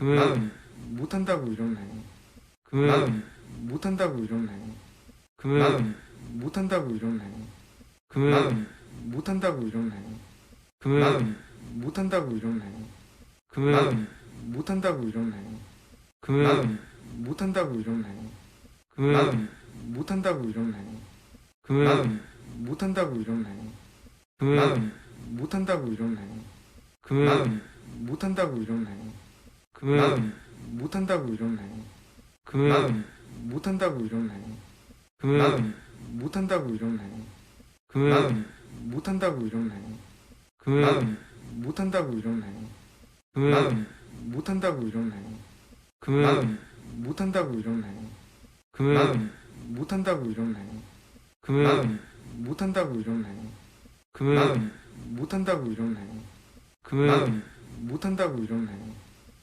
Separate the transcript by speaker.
Speaker 1: 금요일
Speaker 2: 나는 못한다고 이런 거.
Speaker 1: 금요일
Speaker 2: 나는 못한다고 이런 거.
Speaker 1: 금요일
Speaker 2: 나는 못한다고 이런 거.
Speaker 1: 금요일
Speaker 2: 나는 못한다고 이런 거.
Speaker 1: 금요일
Speaker 2: 나는 못한다고 이런 거.
Speaker 1: 금요일
Speaker 2: 나는 못한다고 이런 거.
Speaker 1: 금요일
Speaker 2: 나는 못한다고 이런 거.
Speaker 1: 금요일
Speaker 2: 나는 못한다고 이런 거.
Speaker 1: 금요일
Speaker 2: 나는 못한다고 이런 거.
Speaker 1: 금요일
Speaker 2: 나는 못한다고 이런 거.
Speaker 1: 금요일
Speaker 2: 나는 못한다고 이런 거. 나는 못한다고 이런 거. 나는 못한다고 이런 거. 나는 못한다고 이런 거. 나는 못한다고 이런 거. 나는 못한다고 이런 거. 나는 못한다고 이런 거. 나는 못한다고 이런 거. 나는 못한다고 이런 거. 나는 못한다고 이런 거. 나는 못한다고 이런 거. 나는 못한다고 이런 거.